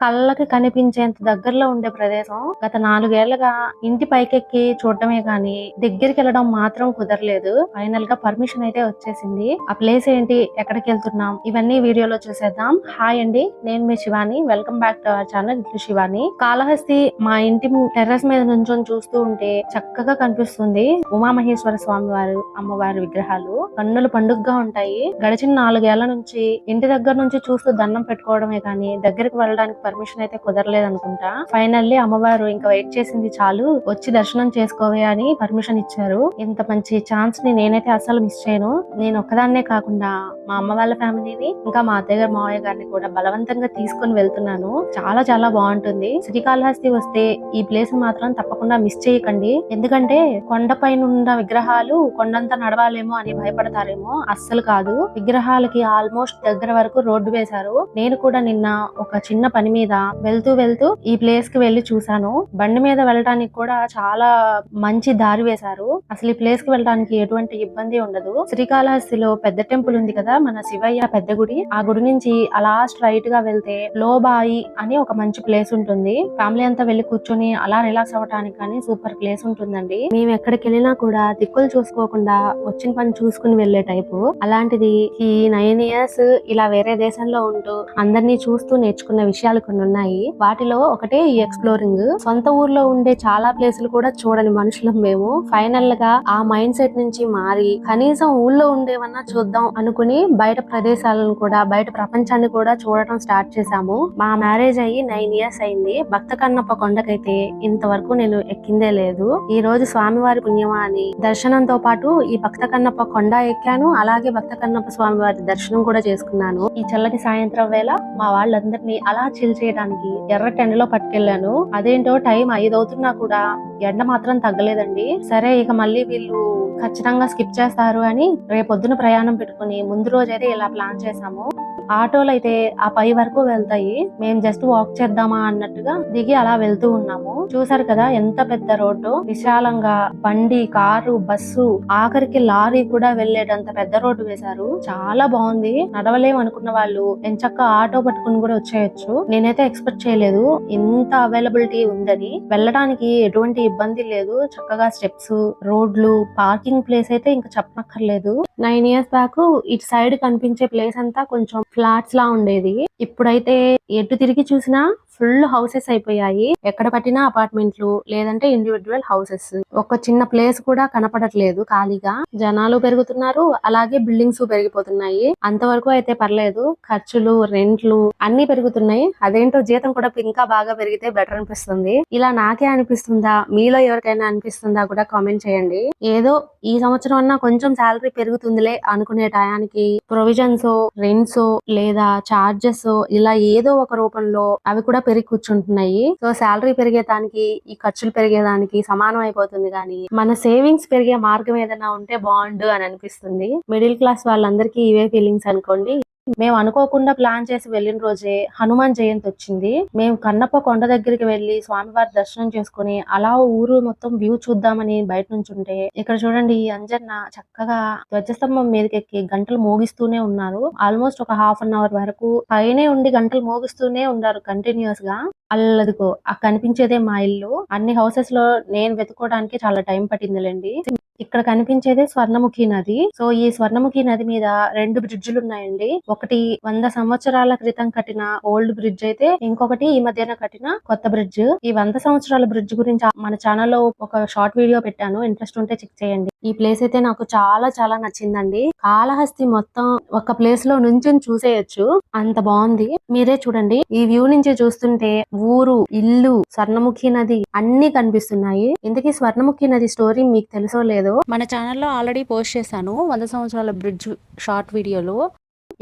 కళ్ళకి కనిపించేంత దగ్గరలో ఉండే ప్రదేశం గత నాలుగేళ్ళుగా ఇంటి పైకెక్కి చూడటమే గాని దగ్గరికి వెళ్ళడం మాత్రం కుదరలేదు. ఫైనల్గా పర్మిషన్ అయితే వచ్చేసింది. ఆ ప్లేస్ ఏంటి? ఎక్కడికి వెళ్తున్నాం? ఇవన్నీ వీడియోలో చూసేద్దాం. హాయ్ అండి. నేను మీ Shivani. Welcome back to our channel. ఇట్లు శివాని. కాళహస్తి మా ఇంటి టెర్రస్ మీద నుంచొని చూస్తూ ఉంటే చక్కగా కనిపిస్తుంది. ఉమామహేశ్వర స్వామి వారు అమ్మవారి విగ్రహాలు. కన్నులు పండుగగా ఉంటాయి. గడిచిన నాలుగేళ్ళ నుంచి ఇంటి దగ్గర నుంచి చూస్తూ దండం పెట్టుకోవడమే కానీ దగ్గరికి వెళ్ళడానికి పర్మిషన్ అయితే కుదరలేదు అనుకుంటా ఫైనల్లీ అమ్మవారు ఇంకా వెయిట్ చేసింది చాలు. వచ్చి దర్శనం చేసుకోవే అని పర్మిషన్ ఇచ్చారు. ఇంత మంచి ఛాన్స్ని నేనైతే అసలు మిస్ చేయను. నేను ఒక్కదాన్నే కాకుండా మా అమ్మ వాళ్ళ ఫ్యామిలీని ఇంకా మా అత్తయ్య గారు మావయ్య గారిని కూడా బలవంతంగా తీసుకొని వెళ్తున్నాను. చాలా చాలా బాగుంటుంది. శ్రీకాళహస్తి వస్తే ఈ ప్లేస్ మాత్రం తప్పకుండా మిస్ చేయకండి. ఎందుకంటే కొండపైన ఉన్న విగ్రహాలు కొండంత నడవాలేమో అని భయపడతారేమో అస్సలు కాదు. విగ్రహాలకి ఆల్మోస్ట్ దగ్గర వరకు రోడ్డు వేశారు. నేను కూడా నిన్న ఒక చిన్న పని మీద వెళ్తూ వెళ్తూ ఈ ప్లేస్కి వెళ్ళి చూసాను బండి మీద వెళ్ళడానికి కూడా చాలా మంచి దారి వేశారు. అసలు ఈ ప్లేస్కి వెళ్ళడానికి ఎటువంటి ఇబ్బంది ఉండదు. శ్రీకాళహస్తిలో పెద్ద టెంపుల్ ఉంది కదా మన శివయ్య పెద్ద గుడి. ఆ గుడి నుంచి అలా స్ట్రైట్గా వెళ్తే లోబాయి అని ఒక మంచి ప్లేస్ ఉంటుంది. ఫ్యామిలీ అంతా వెళ్ళి కూర్చొని అలా రిలాక్స్ అవ్వడానికి కానీ సూపర్ ప్లేస్ ఉంటుందండి. మేము ఎక్కడికి వెళ్ళినా కూడా దిక్కులు చూసుకోకుండా వచ్చిన పని చూసుకుని వెళ్ళే టైపు అలాంటిది ఈ నైన్ ఇయర్స్ ఇలా వేరే దేశంలో ఉంటూ అందరినీ చూస్తూ నేర్చుకున్న విషయాలు కొన్ని ఉన్నాయి. వాటిలో ఒకటే ఈ ఎక్స్ప్లోరింగ్. సొంత ఊర్లో ఉండే చాలా ప్లేసులు కూడా చూడని మనుషులం మేము. ఫైనల్గా ఆ మైండ్ సెట్ నుంచి మారి కనీసం ఊళ్ళో ఉండేవన్నా చూద్దాం అనుకుని బయట ప్రదేశాలను కూడా బయట ప్రపంచాన్ని కూడా చూడటం స్టార్ట్ చేశాము. మా మ్యారేజ్ అయ్యి నైన్ ఇయర్స్ అయింది. భక్త కన్నప్ప కొండకైతే ఇంతవరకు నేను ఎక్కిందే లేదు. ఈ రోజు స్వామివారి పుణ్యమా అని దర్శనంతో పాటు ఈ భక్త కన్నప్ప కొండ ఎక్కాను. అలాగే భక్త కన్నప్ప స్వామివారి దర్శనం కూడా చేసుకున్నాను. ఈ చల్లటి సాయంత్రం వేళ మా వాళ్ళందరినీ అలా చిల్ చేయడానికి ఎర్ర టెండలో పట్టుకెళ్ళాను. అదేంటో టైం ఐదు అవుతున్నా కూడా ఎండ మాత్రం తగ్గలేదండి. సరే ఇక మళ్ళీ వీళ్ళు ఖచ్చితంగా స్కిప్ చేస్తారు అని రేపొద్దున ప్రయాణం పెట్టుకుని ముందు రోజైతే ఇలా ప్లాన్ చేసాము ఆటోలు అయితే ఆ పై వరకు వెళ్తాయి. మేము జస్ట్ వాక్ చేద్దామా అన్నట్టుగా దిగి అలా వెళ్తూ ఉన్నాము. చూసారు కదా ఎంత పెద్ద రోడ్డు. విశాలంగా బండి కారు బస్సు ఆఖరికి లారీ కూడా వెళ్ళేటంత పెద్ద రోడ్డు వేశారు. చాలా బాగుంది. నడవలేము అనుకున్న వాళ్ళు ఎంచక్క ఆటో పట్టుకుని కూడా వచ్చేయచ్చు. నేనైతే ఎక్స్పెక్ట్ చేయలేదు. ఇంత అవైలబిలిటీ ఉందని. వెళ్ళడానికి ఎటువంటి ఇబ్బంది లేదు. చక్కగా స్టెప్స్ రోడ్లు పార్కింగ్ ప్లేస్ అయితే ఇంకా చెప్పనక్కర్లేదు. నైన్ ఇయర్స్ బ్యాక్ ఇటు సైడ్ కనిపించే ప్లేస్ అంతా కొంచెం ఫ్లాట్స్ లా ఉండేది. ఇప్పుడైతే ఎటు తిరిగి చూసినా ఫుల్ హౌసెస్ అయిపోయాయి. ఎక్కడ పట్టినా అపార్ట్మెంట్లు లేదంటే ఇండివిజువల్ హౌసెస్. ఒక చిన్న ప్లేస్ కూడా కనపడట్లేదు ఖాళీగా. జనాలు పెరుగుతున్నారు అలాగే బిల్డింగ్స్ పెరిగిపోతున్నాయి. అంతవరకు అయితే పర్లేదు. ఖర్చులు రెంట్లు అన్ని పెరుగుతున్నాయి. అదేంటో జీతం కూడా ఇంకా బాగా పెరిగితే బెటర్ అనిపిస్తుంది. ఇలా నాకే అనిపిస్తుందా? మీలో ఎవరికైనా అనిపిస్తుందా కూడా కామెంట్ చేయండి. ఏదో ఈ సంవత్సరం అన్నా కొంచెం శాలరీ పెరుగుతుందిలే అనుకునే టయానికి ప్రొవిజన్స్ రెంట్స్ లేదా చార్జెస్ ఇలా ఏదో ఒక రూపంలో అవి కూడా పెరిగి కూర్చుంటున్నాయి. సో శాలరీ పెరిగేదానికి ఈ ఖర్చులు పెరిగేదానికి సమానం అయిపోతుంది కానీ మన సేవింగ్స్ పెరిగే మార్గం ఏదైనా ఉంటే బాగుండు అని అనిపిస్తుంది. మిడిల్ క్లాస్ వాళ్ళందరికీ ఇవే ఫీలింగ్స్ అనుకోండి. మేము అనుకోకుండా ప్లాన్ చేసి వెళ్ళిన రోజే హనుమాన్ జయంతి వచ్చింది. మేము కన్నప్ప కొండ దగ్గరికి వెళ్ళి స్వామివారి దర్శనం చేసుకుని అలా ఊరు మొత్తం వ్యూ చూద్దామని బయట నుంచి ఉంటే ఇక్కడ చూడండి ఈ అంజన్న చక్కగా ధ్వజస్తంభం మీదకెక్కి గంటలు మోగిస్తూనే ఉన్నారు. ఆల్మోస్ట్ ఒక హాఫ్ అన్ అవర్ వరకు పైనే ఉండి గంటలు మోగిస్తూనే ఉన్నారు కంటిన్యూస్గా. అల్లదిగో ఆ కనిపించేదే మా ఇల్లు. అన్ని హౌసెస్లో నేను వెతుకోవడానికి చాలా టైం పట్టిందిలేండి. ఇక్కడ కనిపించేది స్వర్ణముఖి నది. సో ఈ స్వర్ణముఖి నది మీద రెండు బ్రిడ్జిలు ఉన్నాయండి. ఒకటి వంద సంవత్సరాల క్రితం కట్టిన ఓల్డ్ బ్రిడ్జ్ అయితే ఇంకొకటి ఈ మధ్యన కట్టిన కొత్త బ్రిడ్జ్. ఈ వంద సంవత్సరాల బ్రిడ్జ్ గురించి మన ఛానల్లో ఒక షార్ట్ వీడియో పెట్టాను. ఇంట్రెస్ట్ ఉంటే చెక్ చేయండి. ఈ ప్లేస్ అయితే నాకు చాలా చాలా నచ్చిందండి. కాళహస్తి మొత్తం ఒక ప్లేస్లో నుంచి చూసేయచ్చు. అంత బాగుంది. మీరే చూడండి. ఈ వ్యూ నుంచి చూస్తుంటే ఊరు ఇల్లు స్వర్ణముఖి నది అన్ని కనిపిస్తున్నాయి. ఇంతకీ స్వర్ణముఖి నది స్టోరీ మీకు తెలుసో లేదు మన ఛానల్లో ఆల్రెడీ పోస్ట్ చేశాను వంద సంవత్సరాల బ్రిడ్జ్ షార్ట్ వీడియోలో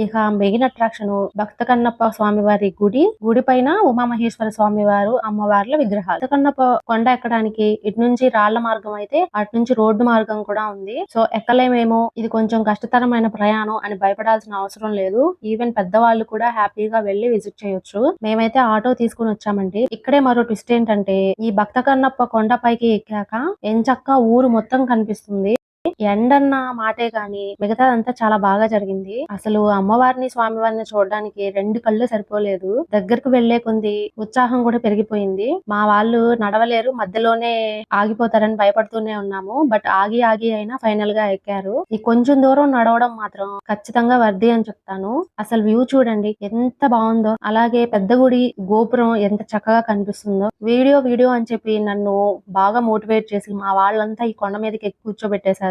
ఇక మెయిన్ అట్రాక్షన్ భక్త కన్నప్ప స్వామివారి గుడి గుడి పైన ఉమామహేశ్వర స్వామి వారు అమ్మవార్ల విగ్రహాలు. భక్త కన్నప్ప కొండ ఎక్కడానికి ఇటు నుంచి రాళ్ళ మార్గం అయితే అటు నుంచి రోడ్డు మార్గం కూడా ఉంది. సో ఎక్కలేమేమో ఇది కొంచెం కష్టతరమైన ప్రయాణం అని భయపడాల్సిన అవసరం లేదు. ఈవెన్ పెద్దవాళ్ళు కూడా హ్యాపీగా వెళ్ళి విజిట్ చేయొచ్చు. మేమైతే ఆటో తీసుకుని వచ్చామండి. ఇక్కడే మరో ట్విస్ట్ ఏంటంటే ఈ భక్త కన్నప్ప కొండ పైకి ఎక్కాక ఎంచక్క ఊరు మొత్తం కనిపిస్తుంది. ఎండన్న మాటే గాని మిగతాదంతా చాలా బాగా జరిగింది. అసలు అమ్మవారిని స్వామివారిని చూడడానికి రెండు కళ్ళు సరిపోలేదు. దగ్గరకు వెళ్ళే కొంది ఉత్సాహం కూడా పెరిగిపోయింది. మా వాళ్ళు నడవలేరు మధ్యలోనే ఆగిపోతారని భయపడుతూనే ఉన్నాము. బట్ ఆగి ఆగి అయినా ఫైనల్గా ఎక్కారు. ఈ కొంచెం దూరం నడవడం మాత్రం ఖచ్చితంగా వర్ది అని చెప్తాను. అసలు వ్యూ చూడండి ఎంత బాగుందో. అలాగే పెద్ద గుడి గోపురం ఎంత చక్కగా కనిపిస్తుందో. వీడియో వీడియో అని చెప్పి నన్ను బాగా మోటివేట్ చేసి మా వాళ్ళంతా ఈ కొండ మీదకి ఎక్కి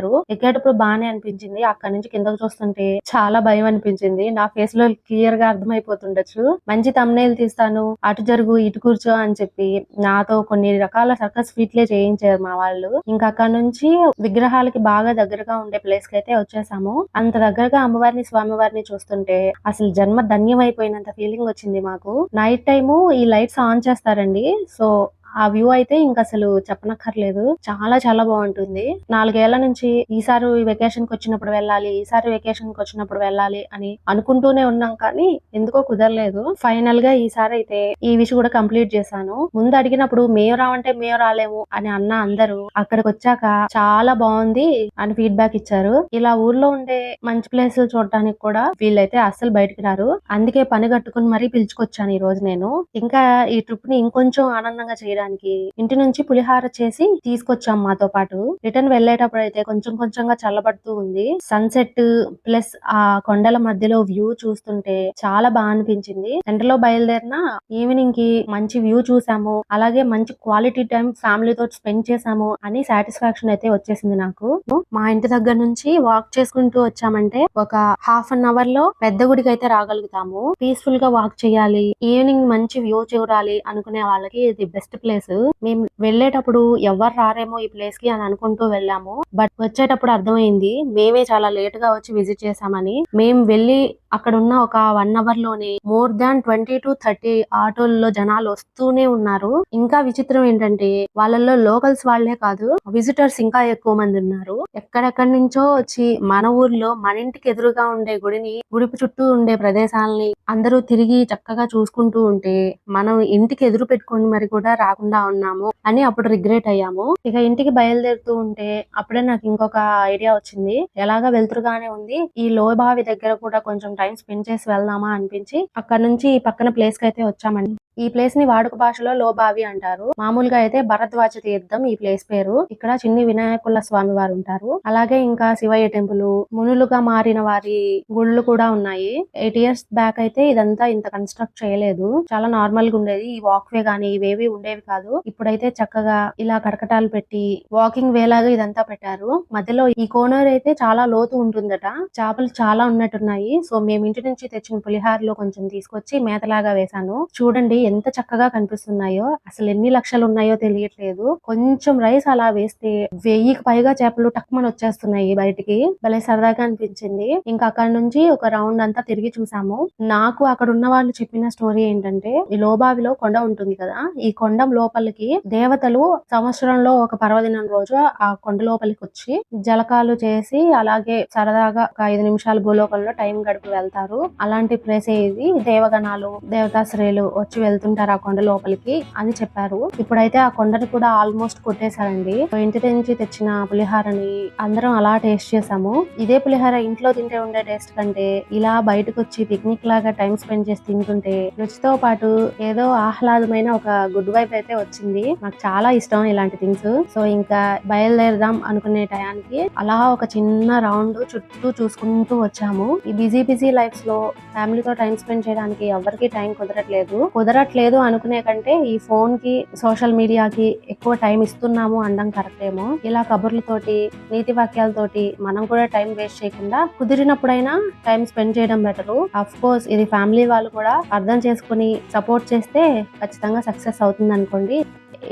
ఎక్కారు ఎక్కేటప్పుడు బాగానే అనిపించింది. అక్కడ నుంచి కిందకు చూస్తుంటే చాలా భయం అనిపించింది. నా ఫేస్లో క్లియర్గా అర్థమైపోతుండొచ్చు. మంచి తమ్నేలు తీస్తాను. అటు జరుగు ఇటు కూర్చో అని చెప్పి నాతో కొన్ని రకాల సర్కస్ ఫీట్లే చేయించారు మా వాళ్ళు. ఇంకా అక్కడ నుంచి విగ్రహాలకి బాగా దగ్గరగా ఉండే ప్లేస్కి అయితే వచ్చేసాము. అంత దగ్గరగా అమ్మవారిని స్వామివారిని చూస్తుంటే అసలు జన్మ ధన్యం అయిపోయినంత ఫీలింగ్ వచ్చింది మాకు. నైట్ టైము ఈ లైట్స్ ఆన్ చేస్తారండి. సో ఆ వ్యూ అయితే ఇంక అసలు చెప్పనక్కర్లేదు. చాలా చాలా బాగుంటుంది. నాలుగేళ్ళ నుంచి ఈసారి వెకేషన్కి వచ్చినప్పుడు వెళ్ళాలి ఈసారి వెకేషన్కి వచ్చినప్పుడు వెళ్ళాలి అని అనుకుంటూనే ఉన్నాం కానీ ఎందుకో కుదరలేదు. ఫైనల్గా ఈసారి అయితే ఈ విష్ కూడా కంప్లీట్ చేశాను. ముందు అడిగినప్పుడు మేము రావంటే మేము రాలేము అని అన్న అందరూ అక్కడికి వచ్చాక చాలా బాగుంది అని ఫీడ్బ్యాక్ ఇచ్చారు. ఇలా ఊర్లో ఉండే మంచి ప్లేసులు చూడటానికి కూడా వీళ్ళైతే అస్సలు బయటికి రారు. అందుకే పని కట్టుకుని మరీ పిలుచుకొచ్చాను ఈ రోజు నేను. ఇంకా ఈ ట్రిప్ని ఇంకొంచెం ఆనందంగా చేయడానికి ఇంటి నుంచి పులిహార చేసి తీసుకొచ్చాం మాతో పాటు. రిటర్న్ వెళ్ళేటప్పుడు అయితే కొంచెం కొంచెంగా చల్లబడుతూ ఉంది. సన్సెట్ ప్లస్ ఆ కొండల మధ్యలో వ్యూ చూస్తుంటే చాలా బాగా అనిపించింది. ఎండలో బయలుదేరిన ఈవినింగ్కి మంచి వ్యూ చూసాము. అలాగే మంచి క్వాలిటీ టైం ఫ్యామిలీతో స్పెండ్ చేసాము అని సాటిస్ఫాక్షన్ అయితే వచ్చేసింది నాకు. మా ఇంటి దగ్గర నుంచి వాక్ చేసుకుంటూ వచ్చామంటే ఒక హాఫ్ అన్ అవర్లో పెద్ద గుడికి అయితే రాగలుగుతాము. పీస్ఫుల్గా వాక్ చేయాలి. ఈవినింగ్ మంచి వ్యూ చూడాలి అనుకునే వాళ్ళకి ఇది బెస్ట్ ప్లేస్ మేము వెళ్ళేటప్పుడు ఎవరు రారేమో ఈ ప్లేస్కి అని అనుకుంటూ వెళ్ళాము. బట్ వచ్చేటప్పుడు అర్థమైంది మేమే చాలా లేట్గా వచ్చి విజిట్ చేసామని మేము వెళ్ళి అక్కడ ఉన్న ఒక one అవర్లోనే more than twenty to thirty ఆటోల్లో జనాలు వస్తూనే ఉన్నారు. ఇంకా విచిత్రం ఏంటంటే వాళ్ళల్లో లోకల్స్ వాళ్ళే కాదు విజిటర్స్ ఇంకా ఎక్కువ మంది ఉన్నారు. ఎక్కడెక్కడి నుంచో వచ్చి మన ఊర్లో మన ఇంటికి ఎదురుగా ఉండే గుడిని గుడి చుట్టూ ఉండే ప్రదేశాలని అందరూ తిరిగి చక్కగా చూసుకుంటూ ఉంటే మనం ఇంటికి ఎదురు పెట్టుకొని మరి కూడా రాకుండా ఉన్నాము అని అప్పుడు రిగ్రెట్ అయ్యాము. ఇక ఇంటికి బయలుదేరుతూ ఉంటే అప్పుడే నాకు ఇంకొక ఐడియా వచ్చింది. ఎలాగా వెళ్తురుగానే ఉంది. ఈ లోబావి దగ్గర కూడా కొంచెం టైం స్పెండ్ చేసి వెళ్దామా అనిపించి అక్కడ నుంచి పక్కన ప్లేస్కి అయితే వచ్చామండి. ఈ ప్లేస్ని వాడుక భాషలో లోబావి అంటారు. మామూలుగా అయితే భరద్వాజ తీర్థం ఈ ప్లేస్ పేరు. ఇక్కడ చిన్ని వినాయకుల స్వామి వారు ఉంటారు. అలాగే ఇంకా శివయ్య టెంపుల్ మునులుగా మారిన వారి గుళ్ళు కూడా ఉన్నాయి. ఎయిట్ ఇయర్స్ బ్యాక్ అయితే ఇదంతా ఇంత కన్స్ట్రక్ట్ చేయలేదు. చాలా నార్మల్గా ఉండేది. ఈ వాక్ వే గానీ ఇవేవి ఉండేవి కాదు. ఇప్పుడైతే చక్కగా ఇలా కటకటాలు పెట్టి వాకింగ్ వే లాగా ఇదంతా పెట్టారు. మధ్యలో ఈ కోనర్ అయితే చాలా లోతు ఉంటుందట. చేపలు చాలా ఉన్నట్టున్నాయి. సో మేము ఇంటి నుంచి తెచ్చిన పులిహారలో కొంచెం తీసుకొచ్చి మేతలాగా వేశాను. చూడండి ఎంత చక్కగా కనిపిస్తున్నాయో అసలు ఎన్ని లక్షలు ఉన్నాయో తెలియట్లేదు. కొంచెం రైస్ అలా వేస్తే వెయ్యికి పైగా చేపలు టక్మని వచ్చేస్తున్నాయి బయటికి. భలే సరదాగా అనిపించింది. ఇంకా అక్కడ నుంచి ఒక రౌండ్ అంతా తిరిగి చూసాము. నాకు అక్కడ ఉన్న వాళ్ళు చెప్పిన స్టోరీ ఏంటంటే ఈ లోబావిలో కొండ ఉంటుంది కదా ఈ కొండ లోపలికి దేవతలు సంవత్సరంలో ఒక పర్వదినం రోజు ఆ కొండ లోపలికి వచ్చి జలకాలు చేసి అలాగే సరదాగా ఒక ఐదు నిమిషాలు భూలోకంలో టైం గడిపి వెళ్తారు. అలాంటి ప్లేస్ ఇది దేవగణాలు దేవతాశ్రేయులు వచ్చి వెళ్తుంటారు ఆ కొండ లోపలికి అని చెప్పారు. ఇప్పుడైతే ఆ కొండని కూడా ఆల్మోస్ట్ కొట్టేశారండి. ఇంటి నుంచి తెచ్చిన పులిహారని అందరం అలా టేస్ట్ చేసాము ఇదే పులిహార ఇంట్లో తింటే ఉండే టేస్ట్ కంటే ఇలా బయటకు వచ్చి పిక్నిక్ లాగా టైం స్పెండ్ చేసి తింటుంటే రుచితో పాటు ఏదో ఆహ్లాదమైన ఒక గుడ్ వైప్ అయితే వచ్చింది. నాకు చాలా ఇష్టం ఇలాంటి థింగ్స్. సో ఇంకా బయలుదేరదాం అనుకునే టయానికి అలా ఒక చిన్న రౌండ్ చుట్టూ చూసుకుంటూ వచ్చాము. ఈ బిజీ బిజీ లైఫ్లో ఫ్యామిలీతో టైం స్పెండ్ చేయడానికి ఎవరికి టైం కుదరట్లేదు. కుదర కుదరట్లేదు అనుకునే కంటే ఈ ఫోన్కి సోషల్ మీడియాకి ఎక్కువ టైం ఇస్తున్నాము అనడం కరెక్టేమో ఇలా కబుర్లతోటి నీతి వాక్యాలతోటి మనం కూడా టైం వేస్ట్ చేయకుండా కుదిరినప్పుడైనా టైం స్పెండ్ చేయడం బెటర్ అఫ్ కోర్స్ ఇది ఫ్యామిలీ వాళ్ళు కూడా అర్థం చేసుకుని సపోర్ట్ చేస్తే ఖచ్చితంగా సక్సెస్ అవుతుంది అనుకోండి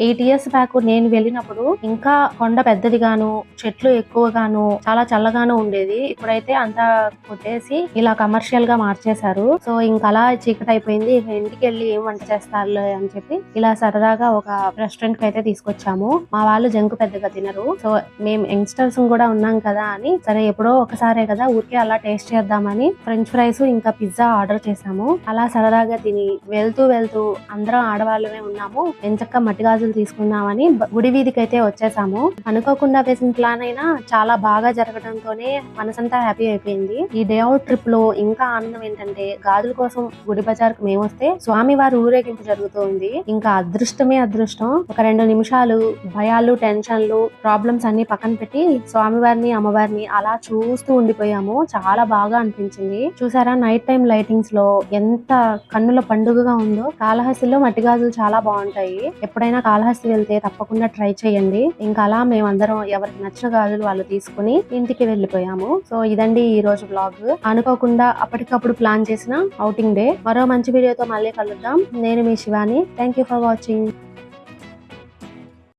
ఎయిట్ ఇయర్స్ బ్యాక్ నేను వెళ్ళినప్పుడు ఇంకా కొండ పెద్దదిగాను చెట్లు ఎక్కువగాను చాలా చల్లగాను ఉండేది. ఇప్పుడైతే అంతా కొట్టేసి ఇలా కమర్షియల్గా మార్చేశారు. సో ఇంకా అలా చీకటి అయిపోయింది. ఇంటికి వెళ్ళి ఏం వంట చేస్తారులే అని చెప్పి ఇలా సరదాగా ఒక రెస్టారెంట్కి అయితే తీసుకొచ్చాము. మా వాళ్ళు జంకు పెద్దగా తినరు. సో మేము యంగ్స్టర్స్ కూడా ఉన్నాం కదా అని సరే ఎప్పుడో ఒకసారే కదా ఊరికే అలా టేస్ట్ చేద్దామని ఫ్రెంచ్ ఫ్రైస్ ఇంకా పిజ్జా ఆర్డర్ చేసాము అలా సరదాగా తిని వెళ్తూ వెళ్తూ అందరం ఆడవాళ్ళమే ఉన్నాము. ఎంచక్క మట్టిగా గాజులు తీసుకుందామని గుడి వీధికి అయితే వచ్చేసాము. అనుకోకుండా వేసిన ప్లాన్ అయినా చాలా బాగా జరగడంతోనే మనసంతా హ్యాపీ అయిపోయింది. ఈ డే అవుట్ ట్రిప్లో ఇంకా ఆనందం ఏంటంటే గాజుల కోసం గుడి బజార్కు మేము వస్తే స్వామి వారి ఊరేగింపు జరుగుతుంది. ఇంకా అదృష్టమే అదృష్టం. ఒక రెండు నిమిషాలు భయాలు టెన్షన్లు ప్రాబ్లమ్స్ అన్ని పక్కన పెట్టి స్వామివారిని అమ్మవారిని అలా చూస్తూ ఉండిపోయాము. చాలా బాగా అనిపించింది. చూసారా నైట్ టైం లైటింగ్స్లో ఎంత కన్నుల పండుగగా ఉందో. కాళహస్తిలో మట్టి గాజులు చాలా బాగుంటాయి. ఎప్పుడైనా కాళహస్తి వెళ్తే తప్పకుండా ట్రై చేయండి. ఇంకా అలా మేమందరం ఎవరికి నచ్చిన గాజులు వాళ్ళు తీసుకుని ఇంటికి వెళ్ళిపోయాము. సో ఇదండి ఈ రోజు బ్లాగ్ అనుకోకుండా అప్పటికప్పుడు ప్లాన్ చేసిన అవుటింగ్ డే మరో మంచి వీడియోతో మళ్ళీ కలుద్దాం. నేను మీ Shivani. Thank you for watching